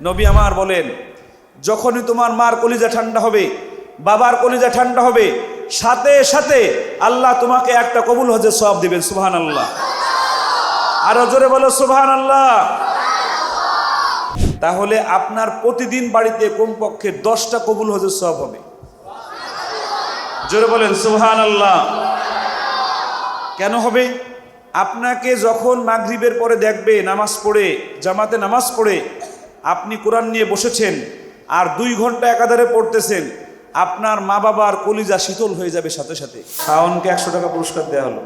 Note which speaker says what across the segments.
Speaker 1: নবী আমার বলেন, যখনই তোমার মার কলিজা ঠান্ডা হবে, বাবার কলিজা ঠান্ডা হবে, সাথে সাথে আল্লাহ তোমাকে একটা কবুল হজের সব দিবেন সুবহান আল্লাহ আরও জোরে বলো সুবহান আল্লাহ তাহলে আপনার প্রতিদিন বাড়িতে কমপক্ষে দশটা কবুল হজের সব হবে। জোরে বলেন সুবহান আল্লাহ কেন হবে? আপনাকে যখন মাগরিবের পরে দেখবে, নামাজ পড়ে, জামাতে নামাজ পড়ে আপনি কোরআন নিয়ে বসেছেন আর দুই ঘণ্টা একাধারে পড়তেছেন, আপনার মা বাবার কলিজা শীতল হয়ে যাবে সাথে সাথে। শাওনকে একশো টাকা পুরস্কার দেওয়া হলো।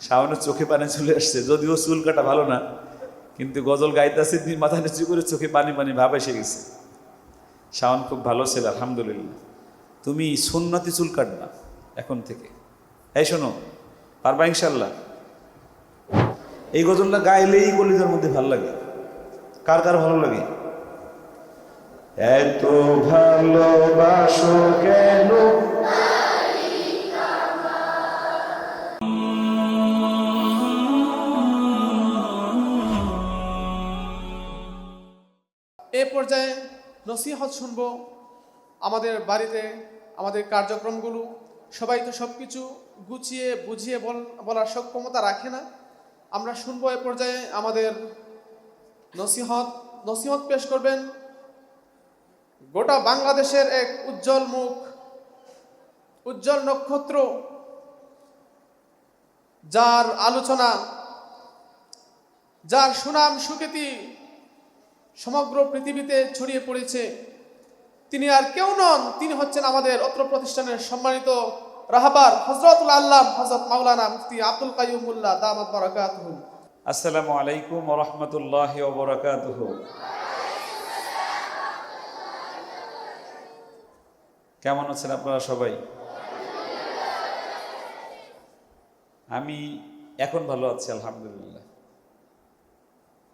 Speaker 1: শাওনের চোখে পানি চলে আসছে, যদিও চুল কাটা ভালো না, কিন্তু গজল গাইতেছে মাথা নিচু করে চোখে পানি পানি ভাব এসে গেছে। শাওন খুব ভালো ছিল, আলহামদুলিল্লাহ। তুমি সুন্নতি চুল কাটবা এখন থেকে। এই শোনো, পারবা ইনশাল্লাহ এই গজলটা গাইলেই কলিজার মধ্যে ভালো লাগে। কার কার ভালো লাগে? এত ভালোবাসো কেন?
Speaker 2: এ পর্যায়ে নসিহত শুনব আমাদের বাড়িতে আমাদের কার্যক্রমগুলো। সবাই তো সব কিছু গুছিয়ে বুঝিয়ে বলার সক্ষমতা রাখে না। আমরা শুনব এ পর্যায়ে আমাদের নসিহত। নসিহত পেশ করবেন গোটা বাংলাদেশের এক উজ্জ্বল মুখ, উজ্জ্বল নক্ষত্র, যার আলোচনা, যার সুনাম সুখ্যাতি সমগ্র পৃথিবীতে ছড়িয়ে পড়েছে। তিনি আর কেউ নন, তিনি হচ্ছেন আমাদের অত্র প্রতিষ্ঠানের সম্মানিত রাহাবার হজরতুল আল্লাহ হজরত মাওলানা মুফতি আব্দুল কাইয়ুমুল্লাহ দামাত বারাকাতুহু।
Speaker 1: আসসালামু আলাইকুম রহমতুল্লাহ ওবরাকাতুহ কেমন আছেন আপনারা সবাই? আমি এখন ভালো আছি, আলহামদুলিল্লাহ।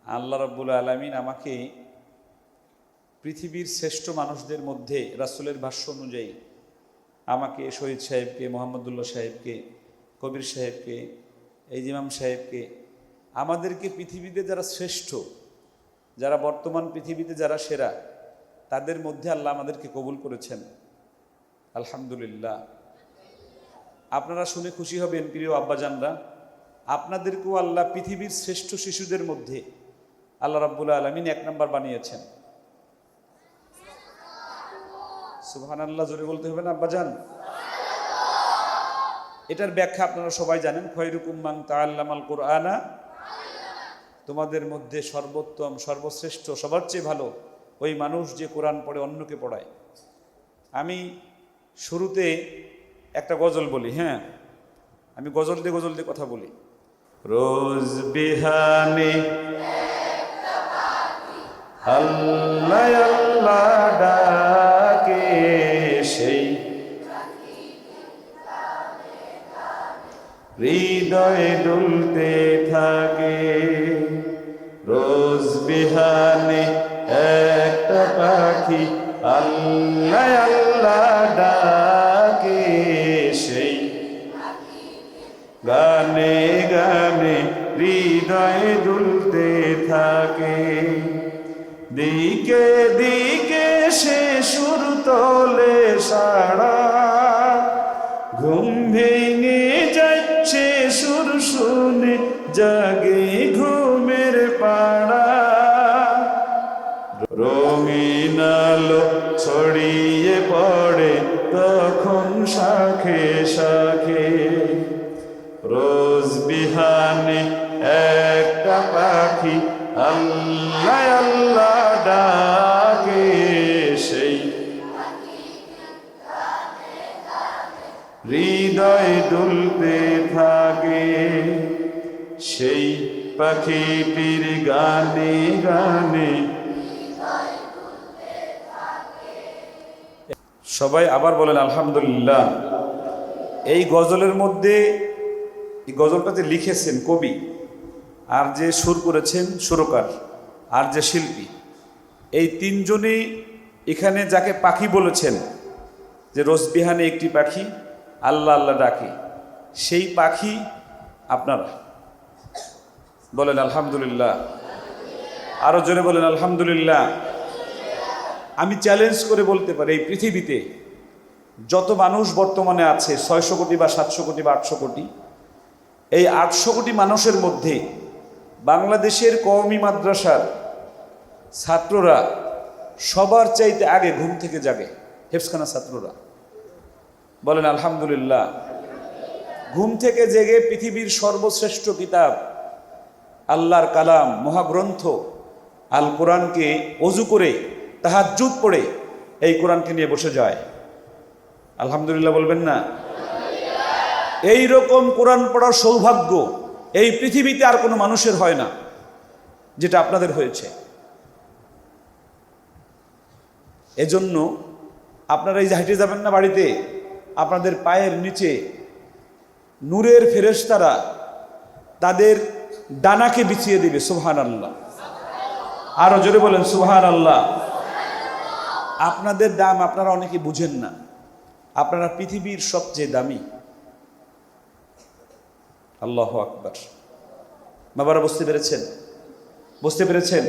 Speaker 1: আল্লাহ রব্বুল আলমিন আমাকে পৃথিবীর শ্রেষ্ঠ মানুষদের মধ্যে, রাসূলের ভাষ্য অনুযায়ী আমাকে শহীদ সাহেবকে, মোহাম্মদুল্লাহ সাহেবকে, কবির সাহেবকে, এই ইমাম সাহেবকে, আমাদেরকে পৃথিবীতে যারা শ্রেষ্ঠ, যারা বর্তমান পৃথিবীতে যারা সেরা, তাদের মধ্যে আল্লাহ আমাদেরকে কবুল করেছেন। আলহামদুলিল্লাহ। আপনারা শুনে খুশি হবেন, প্রিয় আব্বাজানরা। আপনাদেরকেও আল্লাহ পৃথিবীর শ্রেষ্ঠ শিশুদের মধ্যে আল্লাহ রাব্বুল আলমিন এক নম্বর বানিয়েছেন। আল্লাহ জোরে বলতে হবে না আব্বাজান এটার ব্যাখ্যা আপনারা সবাই জানেন খয়রুকুম্মাং তাআল্লামাল কোরআনা। তোমাদের মধ্যে সর্বোত্তম, সর্বশ্রেষ্ঠ, সবার চেয়ে ভালো, ওই মানুষ যে কোরআন পড়ে, অন্যকে পড়ায়। আমি শুরুতে একটা গজল বলি হ্যাঁ? আমি গজল দিয়ে গজল দিয়ে কথা বলি। রোজ বিহানে আল্লাহ আল্লাহ ডাকে সেই হৃদয় দুলতে থাকে। রোজ বিহানে একটা পাখি আল্লাহ আল্লাহ ডাকে সেই। গানে গানে হৃদয় দুলতে থাকে। দিকে দিকে পাখি আল্লাহ আল্লাহ ডাকে সেই। হৃদয় দুলতে থাকে সেই পাখিটির গানে গানে। সবাই আবার বলেন, আলহামদুলিল্লাহ। এই গজলের মধ্যে, এই গজলটা যে লিখেছেন কবি আর যে সুর করেছেন সুরকার, আর যে শিল্পী, এই তিনজনই এখানে যাকে পাখি বলেছেন, যে রোজবিহানে একটি পাখি, আল্লাহ আল্লাহ ডাকে, সেই পাখি আপনারা। বলেন আলহামদুলিল্লাহ। আরও জোরে বলেন আলহামদুলিল্লাহ। আমি চ্যালেঞ্জ করে বলতে পারি, এই পৃথিবীতে যত মানুষ বর্তমানে আছে, ছয়শো কোটি বা সাতশো কোটি বা আটশো কোটি, এই আটশো কোটি মানুষের মধ্যে বাংলাদেশের কওমি মাদ্রাসার ছাত্ররা সবার চাইতে আগে ঘুম থেকে জাগে। হেফসখানা ছাত্ররা। বলেন, আলহামদুলিল্লাহ। ঘুম থেকে জেগে পৃথিবীর সর্বশ্রেষ্ঠ কিতাব, আল্লাহর কালাম, মহাগ্রন্থ আল কোরআনকে অজু করে, তাহাজ্জুদ পড়ে এই কোরআনকে নিয়ে বসে যায়। আলহামদুলিল্লাহ বলবেন না? এই রকম কোরআন পড়ার সৌভাগ্য এই পৃথিবীতে আর কোনো মানুষের হয় না, যেটা আপনাদের হয়েছে। এজন্য আপনারা এই যে হাঁটে যাবেন না বাড়িতে, আপনাদের পায়ের নিচে নূরের ফেরেশতারা তাদের ডানাকে বিছিয়ে দিবে সুবহান আল্লাহ আরও জোরে বলেন সুবহান আল্লাহ আপনাদের দাম আপনারা অনেকে বুঝেন না। আপনারা পৃথিবীর সবচেয়ে দামি। আল্লাহ আকবার। বাবারা, বুঝতে পেরেছেন? বুঝতে পেরেছেন?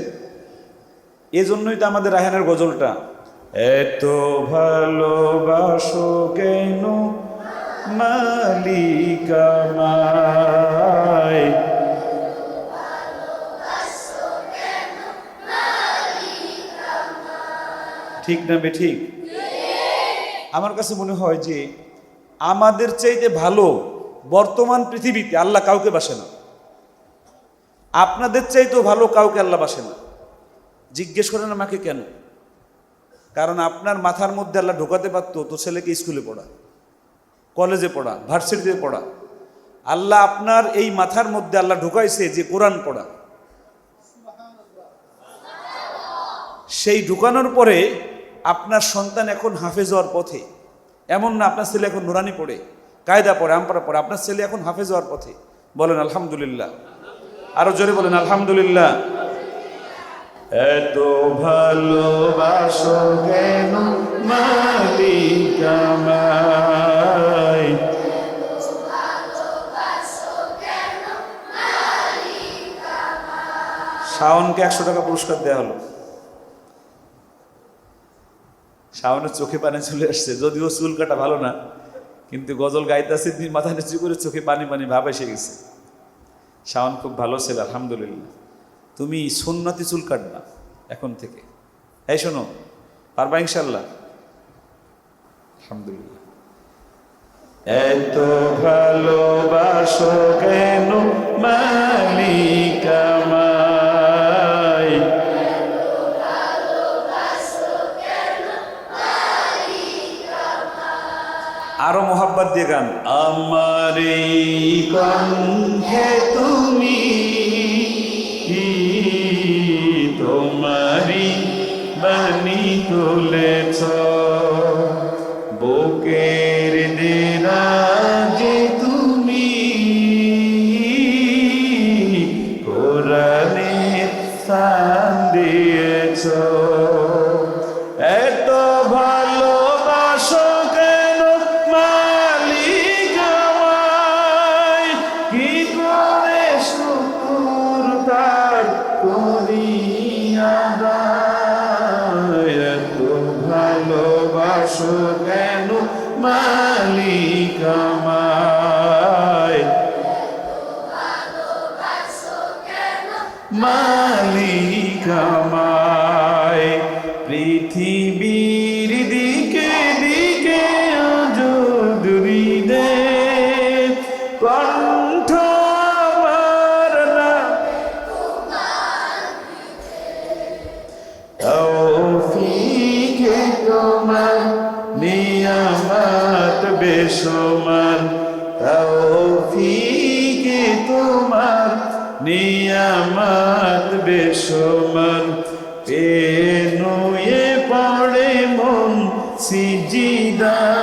Speaker 1: এজন্যই তো আমাদের রায়হানের গজলটা, এত ভালোবাসো কেন মালিকামায় ঠিক না বে, ঠিক? আমার কাছে মনে হয় যে আমাদের চাইতে ভালো বর্তমান পৃথিবীতে আল্লাহ কাউকে বাসে না। আপনাদের চাইতেও ভালো কাউকে আল্লাহ বাসে না। জিজ্ঞেস করেন আমাকে কেন? কারণ আপনার মাথার মধ্যে আল্লাহ ঢোকাতে পারতো তো ছেলেকে স্কুলে পড়া, কলেজে পড়া, ভার্সিটিতে পড়া। আল্লাহ আপনার এই মাথার মধ্যে আল্লাহ ঢুকাইছে যে কোরআন পড়া। সেই ঢুকানোর পরে আপনার সন্তান এখন হাফেজ হওয়ার পথে। এমন না, আপনার ছেলে এখন নুরানি পড়ে। কায়দা পড়ে আমপারা পড়ে। আপনার ছেলে এখন হাফেজ হওয়ার পথে। বলেন আলহামদুলিল্লাহ। আরও জোরে বলেন আলহামদুলিল্লাহ। এত ভালোবাসো কেন মালিকামায় শাওনকে একশো টাকা পুরস্কার দেওয়া হলো। শাওনের চোখে পানি চলে আসছে। যদিও চুল কাটা ভালো না কিন্তু গজল গাইতেছে মাথা নিচু করে চোখে পানি পানি ভাব এসে গেছে। শাওন খুব ভালো ছিল, আলহামদুলিল্লাহ। তুমি সুন্নতি চুল কাটবা এখন থেকে। এই শোনো, পারবা ইনশাল্লাহ আলহামদুলিল্লাহ। এত ভালোবাসো কেন মালিকামায় মোহাব্বত দিয়ে গান। আমার তুমি তোমারি বাণী তুলেছ? বুকের দিরাজে তুমি কোরআনের স্থান তোমার নিয়ামত বেসমান তৌফিকে তোমার নিয়ামত বেসমান। পেনুয়ে পড়ে মন সিজিদা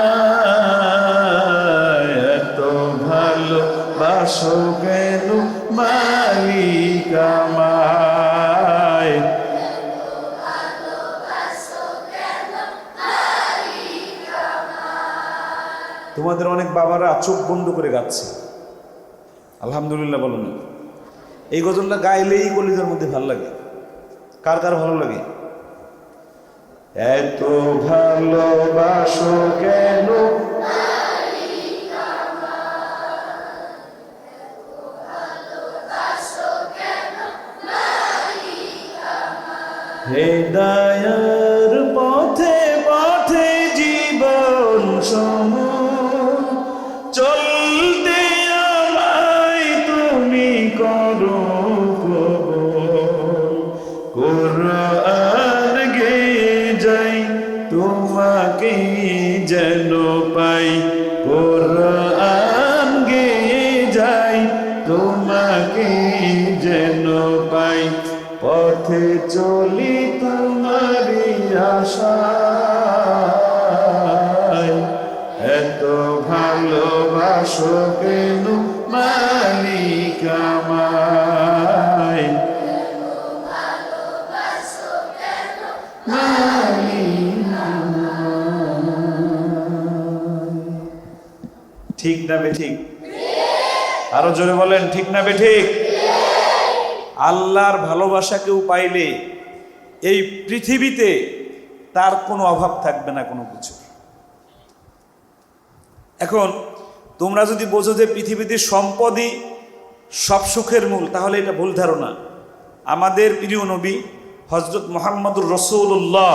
Speaker 1: অনেক বাবারা চোখ বন্ধ করে গাচ্ছে। আলহামদুলিল্লাহ বলো না। এই গজলটা গাইলেই কলিজার মধ্যে ভালো লাগে। কার কার ভালো লাগে? এত ভালোবাসো কেন? হেদায়ার পথে ঠিক না বে ঠিক? আরও জোরে বলেন, ঠিক না বে ঠিক? আল্লাহর ভালোবাসা কেউ পাইলে এই পৃথিবীতে তার কোনো অভাব থাকবে না কোনো কিছু এখন তোমরা যদি বোঝো যে পৃথিবীতে সম্পদই সব সুখের মূল, তাহলে এটা ভুল ধারণা। আমাদের প্রিয় নবী হজরত মোহাম্মদুর রসুল্লাহ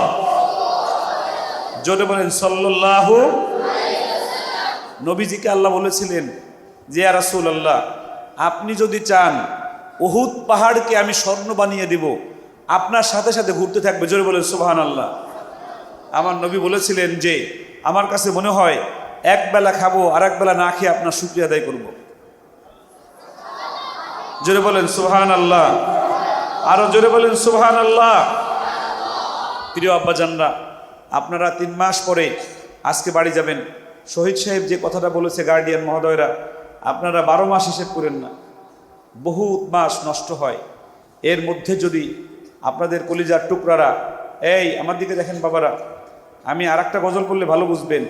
Speaker 1: জোরে বলেন সাল্লাহ নবীজিকে আল্লাহ বলেছিলেন যে রাসুল আল্লাহ আপনি যদি চান উহুদ পাহাড়কে আমি স্বর্ণ বানিয়ে দিব, আপনার সাথে সাথে ঘুরতে থাকবে। জোরে বলেন সুবাহান আল্লাহ আমার নবী বলেছিলেন যে, আমার কাছে মনে হয় এক বেলা খাব আর এক বেলা না খেয়ে আপনার শুক্রিয়া আদায় করব। জোরে বলেন সুবহান আল্লাহ আরও জোরে বলেন সুবহান আল্লাহ প্রিয় আব্বাজানরা, আপনারা তিন মাস পরে আজকে বাড়ি যাবেন। শহীদ সাহেব যে কথাটা বলেছে গার্ডিয়ান মহোদয়রা, আপনারা বারো মাস হিসেব করেন না। বহু মাস নষ্ট হয়। এর মধ্যে যদি আপনাদের কলিজার টুকরারা, এই, আমার দিকে দেখেন বাবারা, আমি আর একটা গজল করলে ভালো বুঝবেন।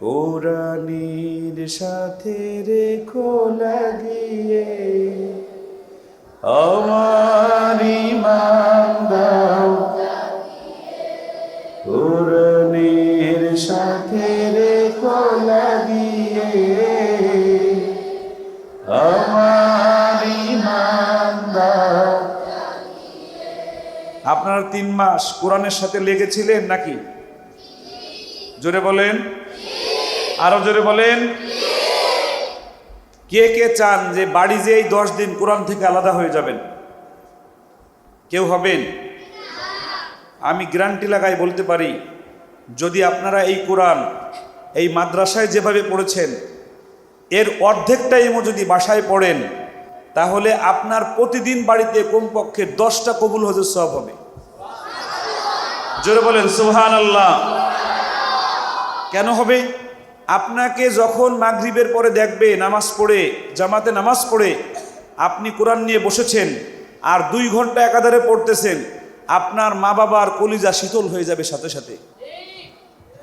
Speaker 1: কোরআনির সাথে রেখো লাগিয়ে আমার ইমান দাও সাথে রেখো লাগিয়ে। আমার ইমান দাও আপনারা তিন মাস কোরআনের সাথে লেগেছিলেন নাকি? জোরে বলেন। আরও জোরে বলেন। কে কে চান যে বাড়ি যেই দশ দিন কোরআন থেকে আলাদা হয়ে যাবেন? কেউ হবেন? আমি গ্যারান্টি লাগাই বলতে পারি, যদি আপনারা এই কোরআন এই মাদ্রাসায় যেভাবে পড়েছেন, এর অর্ধেকটা এমো যদি বাসায় পড়েন, তাহলে আপনার প্রতিদিন বাড়িতে কমপক্ষে দশটা কবুল হজর সব হবে। জোরে বলেন সুহান আল্লাহ কেন হবে? আপনাকে যখন মাগরিবের পরে দেখবে, নামাজ পড়ে, জামাতে নামাজ পড়ে, আপনি কোরআন নিয়ে বসেছেন আর দুই ঘণ্টা একাধারে পড়তেছেন, আপনার মা বাবার কলিজা শীতল হয়ে যাবে সাথে সাথে।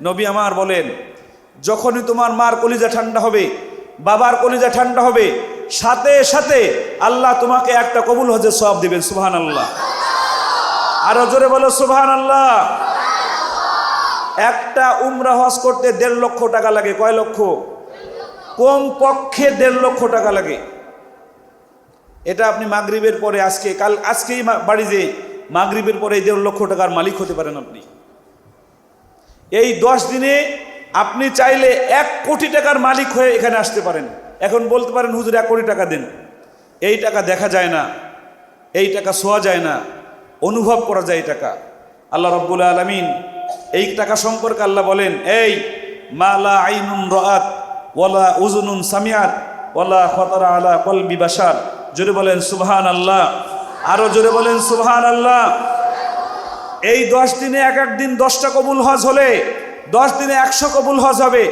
Speaker 1: নবী আমার বলেন, যখনই তোমার মার কলিজা ঠান্ডা হবে, বাবার কলিজা ঠান্ডা হবে, সাথে সাথে আল্লাহ তোমাকে একটা কবুল হজের সব দেবেন সুবহান আল্লাহ আরও জোরে বলো সুবহান আল্লাহ একটা উমরা হজ করতে দেড় লক্ষ টাকা লাগে, কয় লক্ষ? কম পক্ষে দেড় লক্ষ টাকা লাগে। এটা আপনি মাগরিবের পরে আজকে, কাল আজকেই বাড়ি যে মাগরিবের পরে দেড় লক্ষ টাকার মালিক হতে পারেন আপনি। এই দশ দিনে আপনি চাইলে এক কোটি টাকার মালিক হয়ে এখানে আসতে পারেন। এখন বলতে পারেন, হুজুর, এক কোটি টাকা দেন। এই টাকা দেখা যায় না, এই টাকা শোয়া যায় না, অনুভব করা যায় এই টাকা। আল্লাহ রব্বুল আলমিন এই টাকা সম্পর্কে আল্লাহ বলেন, এই মালা আইনুন রাত ওলা উজুনুন সামিয়াত ওলা খতরা আলা কলবি বাসার জোরে বলেন সুবহান আল্লাহ আরও জোরে বলেন সুবহান আল্লাহ এই দশ দিনে এক এক দিন দশটা কবুল হজ হলে দশ দিনে একশো কবুল হজ হবে।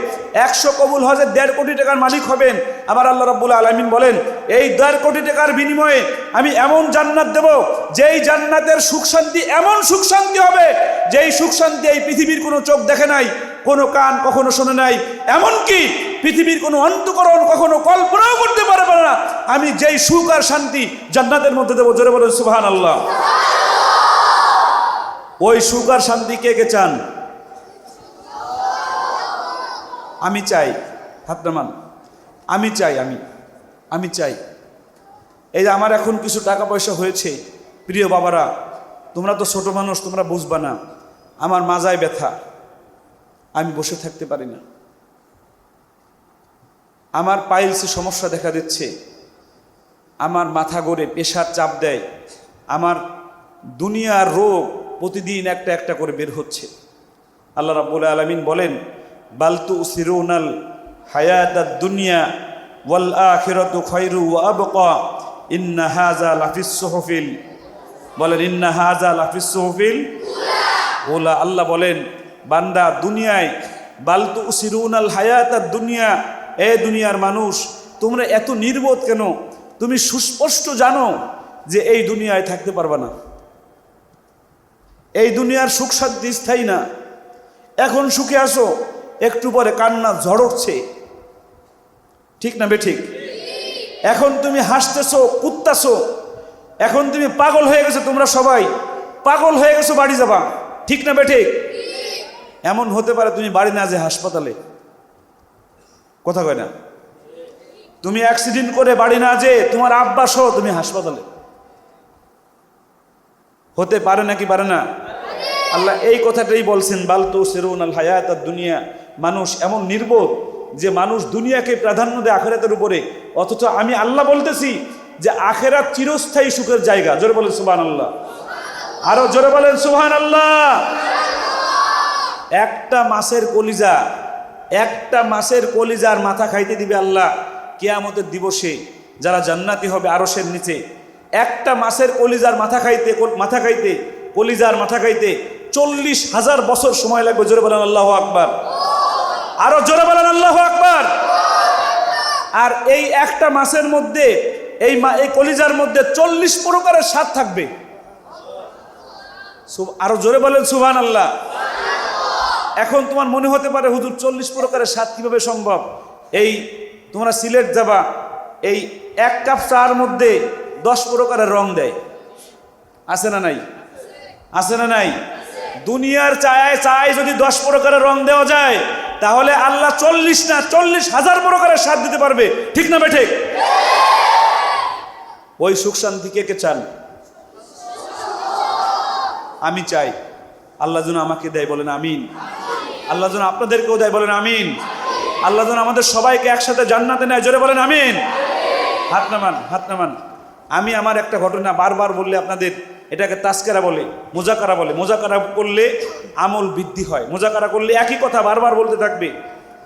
Speaker 1: একশো কবুল হজে দেড় কোটি টাকার মালিক হবেন। আবার আল্লাহ রাব্বুল আলমিন বলেন এই দেড় কোটি টাকার বিনিময়ে আমি এমন জান্নাত দেব যেই জান্নাতের সুখ শান্তি এমন সুখ শান্তি হবে যেই সুখ শান্তি এই পৃথিবীর কোনো চোখ দেখে নাই কোনো কান কখনো শোনে নাই। এমনকি পৃথিবীর কোনো অন্তকরণ কখনো কল্পনাও করতে পারবে না। আমি যেই সুখ আর শান্তি জান্নাতের মধ্যে দেবো। জোরে বলেন সুবহান আল্লাহ ওই সুখ আর শান্তি কে কে চান? আমি চাই, হাত নামান। আমি চাই আমি আমি চাই। এই যে আমার এখন কিছু টাকা পয়সা হয়েছে, প্রিয় বাবারা, তোমরা তো ছোট মানুষ, তোমরা বুঝবা না, আমার মাজায় ব্যথা। আমি বসে থাকতে পারি না। আমার পাইলসে সমস্যা দেখা দিচ্ছে। আমার মাথা গড়ে পেশার চাপ দেয়। আমার দুনিয়ার রোগ প্রতিদিন একটা একটা করে বের হচ্ছে। আল্লাহ রাব্বুল আলামিন বলেন বালতু সিরুনাল হায়াতাদ দুনিয়া ওয়াল আখিরাতু খায়রু ওয়া আবকা। ইন্না হাযা লাফিস সুহুফিল। বলেন, ইন্না হাযা লাফিস সুহুফিল। ওলা। আল্লাহ বলেন, বান্দা দুনিয়ায় বালতু সিরুনাল হায়াতাদ দুনিয়া, এ দুনিয়ার মানুষ, তোমরা এত নির্বোধ কেন? তুমি সুস্পষ্ট জানো যে এই দুনিয়ায় থাকতে পারবে না। এই দুনিয়ার সুখ শান্তি স্থায়ী না। এখন সুখে আসো একটু পরে কান্না ঝড় উঠছে। ঠিক না বেঠিক এখন তুমি হাসতেছো, কুত্তাছো। এখন তুমি পাগল হয়ে গেছো তোমরা সবাই। পাগল হয়ে গেছো, বাড়ি যাবা। ঠিক না বেঠিক এমন হতে পারে তুমি বাড়ি না যে হাসপাতালে। কথা কয় না? তুমি অ্যাক্সিডেন্ট করে বাড়ি না যে তোমার আব্বা সহ তুমি হাসপাতালে। হতে পারে নাকি পারে না? আল্লাহ এই কথাটাই বলছেন বালতু সেরুন আল হায়াত দুনিয়া মানুষ এমন নির্বোধ যে মানুষ দুনিয়াকে প্রাধান্য দেয় আখেরাতের উপরে। অথচ আমি আল্লাহ বলতেছি যে আখেরাত চিরস্থায়ী সুখের জায়গা। জোরে বলেন সুবহান আল্লাহ আরও জোরে বলেন সুবহান আল্লাহ একটা মাসের কলিজা, একটা মাসের কলিজার মাথা খাইতে দিবে আল্লাহ কেয়ামতের দিবসে। যারা জান্নাতি হবে আরসের নিচে। একটা মাসের কলিজার মাথা খাইতে মাথা খাইতে, কলিজার মাথা খাইতে চল্লিশ হাজার বছর সময় লাগবে। জোরে বলেন আল্লাহ আকবার। আরও জোরে বলেন, আল্লাহ আকবার। আর এই একটা মাসের মধ্যে, এই এই কলিজার মধ্যে চল্লিশ প্রকারের স্বাদ থাকবে। আরও জোরে বলেন সুবহান আল্লাহ এখন তোমার মনে হতে পারে, হুজুর, চল্লিশ প্রকারের স্বাদ কীভাবে সম্ভব? এই, তোমরা সিলেট যাবা, এই এক কাপ চার মধ্যে দশ প্রকারের রং দেয়। আছে না নাই? আছে না নাই? দুনিয়ার চায় চায় যদি দশ প্রকারের রং দেওয়া যায়, তাহলে আল্লাহ চল্লিশ না চল্লিশ হাজার প্রকারের স্বাদ দিতে পারবে। ঠিক না বেঠিক? ওই সুখ শান্তি কে কে চান? আমি চাই। আল্লাহ যেন আমাকে দেয় বলেন আমিন। আল্লাহ যেন আপনাদেরকেও দেয় বলেন আমিন। আল্লাহ যেন আমাদের সবাইকে একসাথে জান্নাতে নেয়, জোরে বলেন আমিন। হাত নামান হাত নামান। আমি আমার একটা ঘটনা বারবার বললে আপনাদের এটাকে তাস্কেরা বলে, মোজাকারা বলে। মোজাকারা করলে আমল বৃদ্ধি হয়। মোজাকারা করলে একই কথা বারবার বলতে থাকবে।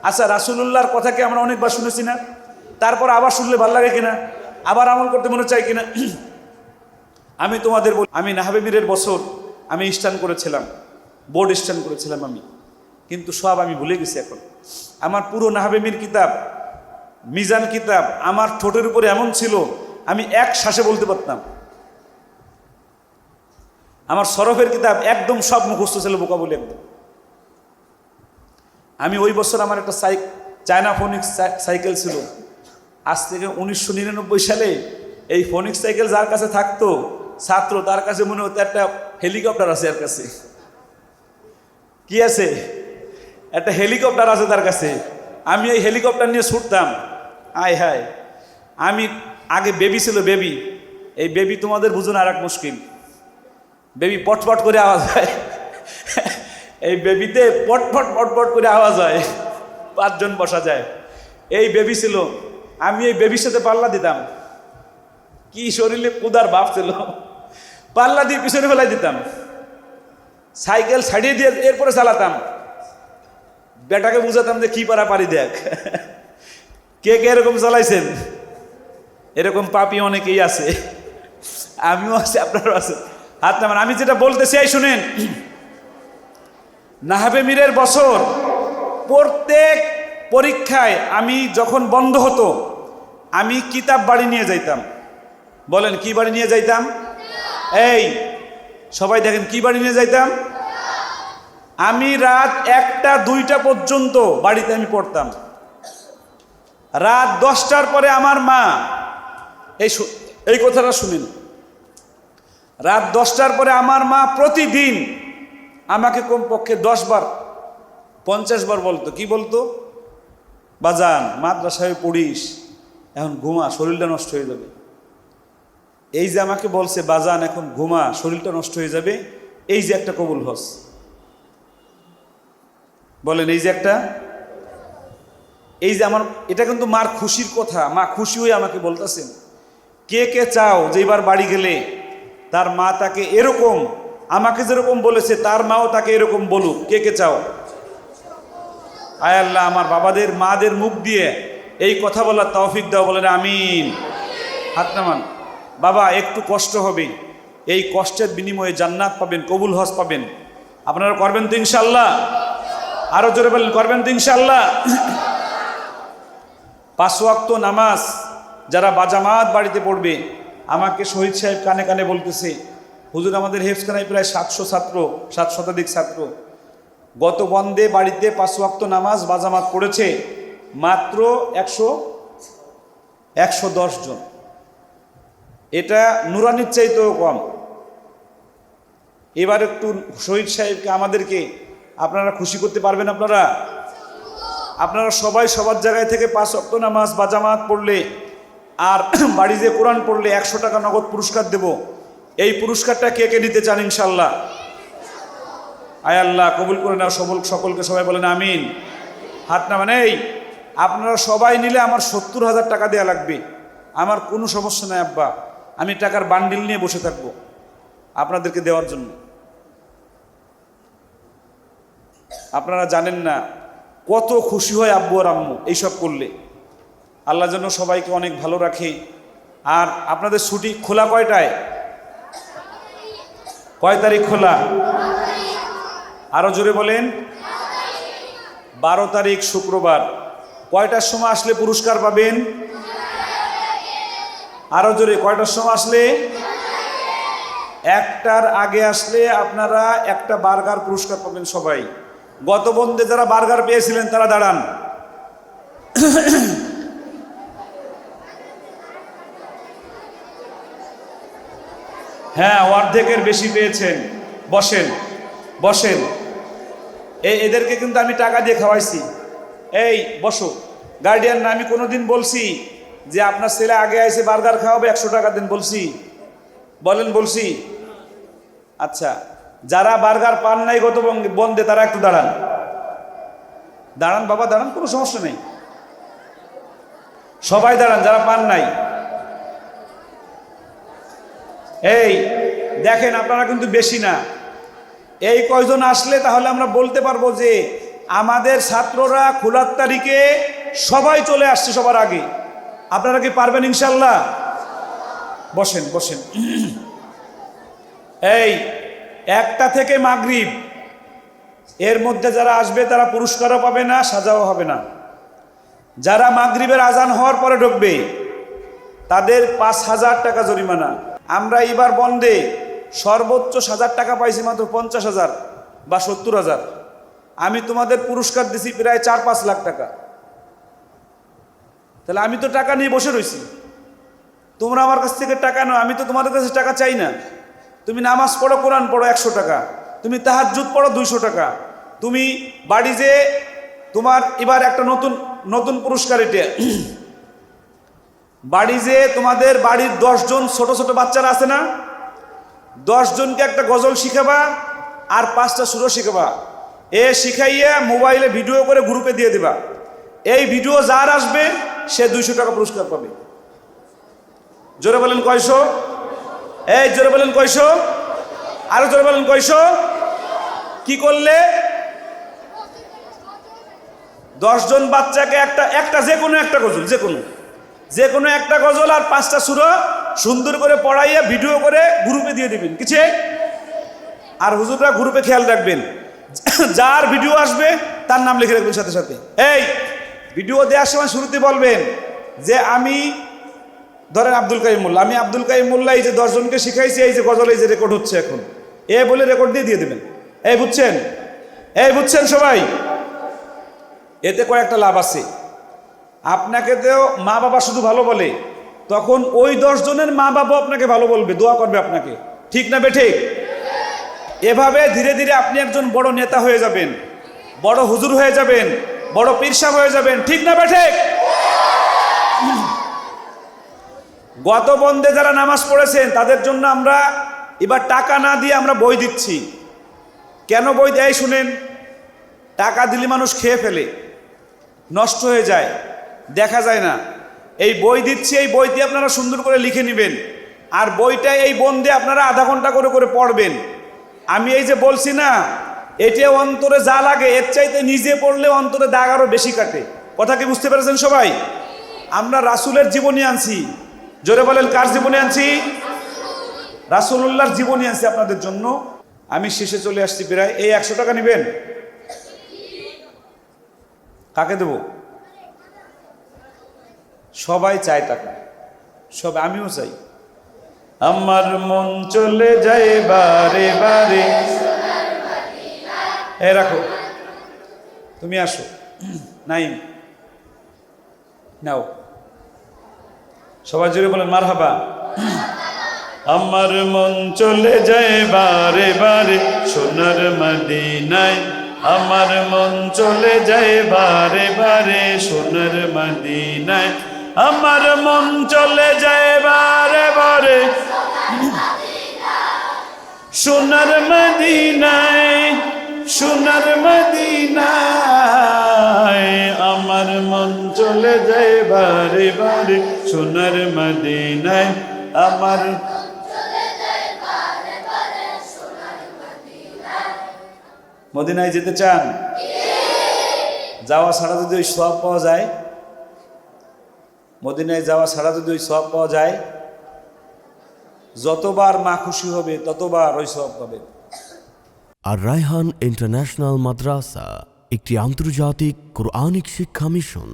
Speaker 1: আচ্ছা রাসুলুল্লাহর কথাকে আমরা অনেকবার শুনেছি না? তারপর আবার শুনলে ভালো লাগে কিনা? আবার আমল করতে মনে চাই কিনা? আমি তোমাদের বলি, আমি নাহাবে নাহাবেমিরের বছর আমি স্টান করেছিলাম, বোর্ড স্টান করেছিলাম আমি। কিন্তু সব আমি ভুলে গেছি এখন। আমার পুরো নাহাবে নাহাবেমির কিতাব, মিজান কিতাব, আমার ঠোঁটের উপরে এমন ছিল, আমি এক শ্বাসে বলতে পারতাম। আমার সরফের কিতাব একদম সব মুখস্থ ছিল বোকা বলে একদম আমি ওই বছর আমার একটা সাইক চায়না ফোনিক্স সাইকেল ছিল। আজ থেকে উনিশশো নিরানব্বই সালে এই ফোনিক্স সাইকেল যার কাছে থাকতো, ছাত্র, তার কাছে মনে হতো একটা হেলিকপ্টার আছে এর কাছে। কি আছে? একটা হেলিকপ্টার আছে তার কাছে। আমি এই হেলিকপ্টার নিয়ে ছুটতাম। আয় হায়। আমি আগে বেবি ছিল বেবি এই বেবি তোমাদের বুঝুন আর এক মুশকিল। বেবি পটপট করে আওয়াজ হয়। এই বেবিতে পটপট পটপট করে আওয়াজ হয়। পাঁচজন বসা যায়। এই বেবি ছিল। আমি এই বেবির সাথে পাল্লা দিতাম। কি শরীরে কুদার ভাব ছিল। পাল্লা দিয়ে পিছনে ফেলাই দিতাম। সাইকেল ছাড়িয়ে দিয়ে এরপরে চালাতাম। বেটাকে বুঝাতাম যে কি পারা পারি দেখ। কে কে এরকম চালাইছেন? এরকম পাপি অনেকেই আছে। আমিও আছি, আপনারও আছে। হাত নামান, আমি যেটা বলতে চাই শুনেন। নাহাবে মীরের বছর, প্রত্যেক পরীক্ষায় আমি যখন বন্ধ হতো, আমি কিতাব বাড়ি নিয়ে যাইতাম। বলেন, কি বাড়ি নিয়ে যাইতাম? এই, সবাই দেখেন, কি বাড়ি নিয়ে যাইতাম? আমি রাত একটা, দুইটা পর্যন্ত বাড়িতে আমি পড়তাম। রাত দশটার পরে আমার মা, এই এই কথাটা শুনেন। রাত দশটার পরে আমার মা প্রতিদিন আমাকে কমপক্ষে দশ বার পঞ্চাশ বার বলতো। কি বলতো? বাজান, মাদ্রাসায় পড়িস, এখন ঘুমা, শরীরটা নষ্ট হয়ে যাবে। এই যে আমাকে বলছে, বাজান, এখন ঘুমা, শরীরটা নষ্ট হয়ে যাবে, এই যে একটা কবুল হস। বলেন, এই যে একটা? এই যে আমার, এটা কিন্তু মার খুশির কথা, মা খুশি হয়ে আমাকে বলতেছেন, কে কে চাও যে এবার বাড়ি গেলে তার মা তাকে এরকম, আমাকে যেরকম বলেছে, তার মাও তাকে এরকম বলুক। কে কে চাও? আয় আল্লাহ, আমার বাবাদের, মাদের মুখ দিয়ে এই কথা বলার তৌফিক দাও বলেন আমিন। হাত নামান। বাবা, একটু কষ্ট হবে। এই কষ্টের বিনিময়ে জান্নাত পাবেন, কবুল হজ পাবেন। আপনারা করবেন তো ইনশাল্লাহ আরও জোরে বলেন, করবেন তো ইনশাল্লাহ পাঁচ ওয়াক্ত নামাজ যারা বাজামাত বাড়িতে পড়বে আমাকে শহীদ সাহেব কানে কানে বলতেছে, হুজুর, আমাদের হেফখানায় প্রায় সাতশো ছাত্র, সাত শতাধিক ছাত্র। গত বন্দে বাড়িতে পাঁচ ওয়াক্ত নামাজ বাজামাত পড়েছে মাত্র একশো একশো জন। এটা নুরানির চাইতেও কম। এবার একটু শহীদ সাহেবকে আমাদেরকে, আপনারা খুশি করতে পারবেন আপনারা? আপনারা সবাই সবার জায়গায় থেকে পাঁচ অক্ট নামাজ বা জামাত পড়লে আর বাড়িতে কোরআন পড়লে একশো টাকা নগদ পুরস্কার দেব, এই পুরস্কারটা কে কে নিতে চান ইনশাল্লাহ? আয় আল্লাহ, কবুল করে নাও, সবল সকলকে সবাই বলেন আমিন। হাত না মানে এই, আপনারা সবাই নিলে আমার সত্তর হাজার টাকা দেওয়া লাগবে। আমার কোনো সমস্যা নাই, আব্বা। আমি টাকার বান্ডিল নিয়ে বসে থাকব আপনাদেরকে দেওয়ার জন্য। আপনারা জানেন না কত খুশি হয় আব্বু আর আম্মু এইসব করলে। আল্লাহ যেন সবাইকে অনেক ভালো রাখে। আর আপনাদের ছুটি খোলা কয়টায়? কয় তারিখ খোলা? আরও জোরে বলেন। বারো তারিখ শুক্রবার। কয়টার সময় আসলে পুরস্কার পাবেন? আরও জোরে, কয়টার সময় আসলে? একটার আগে আসলে আপনারা একটা বার্গার পুরস্কার পাবেন সবাই। গত বন্ধে যারা বার্গার পেয়েছিলেন তারা দাঁড়ান। হ্যাঁ অর্ধেকের বেশি পেয়েছেন। বসেন বসেন। এই এদেরকে কিন্তু আমি টাকা দিয়ে খাওয়াইছি। এই, বসো। গার্ডিয়ান না, আমি কোনোদিন বলছি যে আপনার ছেলে আগে এসে বার্গার খাওয়াবে, একশো টাকা দিন বলছি। বলেন, বলছি। আচ্ছা যারা বার্গার পান নাই গত বন্ধে তারা একটু দাঁড়ান। দাঁড়ান বাবা, দাঁড়ান, কোনো সমস্যা নেই। সবাই দাঁড়ান, যারা পান নাই। এই, দেখেন আপনারা কিন্তু বেশি না। এই কয়জন আসলে তাহলে আমরা বলতে পারব যে আমাদের ছাত্ররা খোলার তারিখে সবাই চলে আসছে সবার আগে। আপনারা কি পারবেন ইনশাল্লাহ বসেন বসেন। এই, একটা থেকে মাগরিব। এর মধ্যে যারা আসবে তারা পুরস্কারও পাবে না, সাজাও হবে না। যারা মাগরিবের আজান হওয়ার পরে ঢুকবে, তাদের পাঁচ হাজার টাকা জরিমানা। আমরা এবার বন্ধে সর্বোচ্চ হাজার টাকা পাইছি মাত্র পঞ্চাশ হাজার বা সত্তর হাজার। আমি তোমাদের পুরস্কার দিছি প্রায় চার পাঁচ লাখ টাকা। তাহলে আমি তো টাকা নিয়ে বসে রয়েছি তোমরা আমার কাছ থেকে টাকা নাও, আমি তো তোমাদের কাছে টাকা চাই না। তুমি নামাজ পড়ো, কোরআন পড়ো একশো টাকা। তুমি তাহাজ্জুদ পড়ো দুইশো টাকা। তুমি বাড়ি যে তোমার এবার একটা নতুন নতুন পুরস্কার এটা। বাড়ি যে তোমাদের বাড়ির দশজন ছোট ছোট বাচ্চারা আছে না, দশজনকে একটা গজল শিখাবা আর পাঁচটা সুরো শিখাবা। এ শিখাইয়া মোবাইলে ভিডিও করে গ্রুপে দিয়ে দিবা। এই ভিডিও যার আসবে, সে দুইশো টাকা পুরস্কার পাবে। জোরে বলেন কয়শো? এই জোরে বলেন কয়শো? আরও জোরে বলেন কয়শো? কি করলে? দশজন বাচ্চাকে একটা একটা যে কোনো একটা গজল, যে কোনো। যে কোনো একটা গজল আর পাঁচটা সুরো সুন্দর করে পড়াইয়া ভিডিও করে গ্রুপে দিয়ে দিবেন। কিছু আর হুজুররা গ্রুপে খেয়াল রাখবেন। যার ভিডিও আসবে, তার নাম লিখে রাখবেন সাথে সাথে। এই, ভিডিও দেওয়ার সময় শুরুতে বলবেন যে আমি, ধরেন আব্দুল কাইম মোল্লা, আমি আব্দুল কাইম মোল্লা এই যে দশজনকে শিখাইছি, এই যে গজল, এই যে রেকর্ড হচ্ছে এখন। এ বলে রেকর্ড দিয়ে দিয়ে দেবেন। এই বুঝছেন? এই বুঝছেন সবাই? এতে কয়েকটা লাভ আছে। আপনাকে তো মা বাবা শুধু ভালো বলে। তখন ওই দশ জনের মা বাবা আপনাকে ভালো বলবে, দোয়া করবে আপনাকে। ঠিক না বে ঠিক এভাবে ধীরে ধীরে আপনি একজন বড় নেতা হয়ে যাবেন, বড় হুজুর হয়ে যাবেন, বড় পীরসাব হয়ে যাবেন। ঠিক না বেঠে? গত বন্ধে যারা নামাজ পড়েছেন, তাদের জন্য আমরা এবার টাকা না দিয়ে আমরা বই দিচ্ছি। কেন বই দেয় শুনেন? টাকা দিলে মানুষ খেয়ে ফেলে, নষ্ট হয়ে যায়। দেখা যায় না। এই বই দিচ্ছি, এই বইটি আপনারা সুন্দর করে লিখে নেবেন। আর বইটা এই বন্ধে আপনারা আধা ঘণ্টা করে করে পড়বেন। আমি এই যে বলছি না, এটা অন্তরে যা লাগে, এর চাইতে নিজে পড়লে অন্তরে দাগ আরও বেশি কাটে। কথা কি বুঝতে পেরেছেন সবাই? আমরা রাসুলের জীবনী আনছি। জোরে বলেন, কার জীবনী আনছি? রাসুল্লাহর জীবনী আনছি আপনাদের জন্য। আমি শেষে চলে আসছি প্রায়। এই একশো টাকা নেবেন? কাকে দেব? সবাই চায় টাকা। সব আমিও চাই। আমার মন চলে যায় বারে বারে। এ, রাখো। তুমি আসো। নাই নাও। সবাই জুড়ে বলেন মার হাবা আমার মন চলে যায় বারে বারে, সোনার মদিনায়। আমার মন চলে যায় বারে বারে, সোনার মদিনায়। আমার মন চলে যায় বারে বারে। সোনার মদিনায় সোনার মদিনায় আমার মন চলে যায় বারে বারে। সোনার মদিনায় আমার মদিনায় যেতে চান? যাওয়া ছাড়া যদি ওই সব পাওয়া যায়? মদিনায় যাওয়া ছাড়া যদি ওই সব পাওয়া যায়, যতবার মা খুশি হবে, ততবার ওই সব পাবে।
Speaker 3: আর রায়হান ইন্টারন্যাশনাল মাদ্রাসা, একটি আন্তর্জাতিক কোরআনিক শিক্ষা মিশন।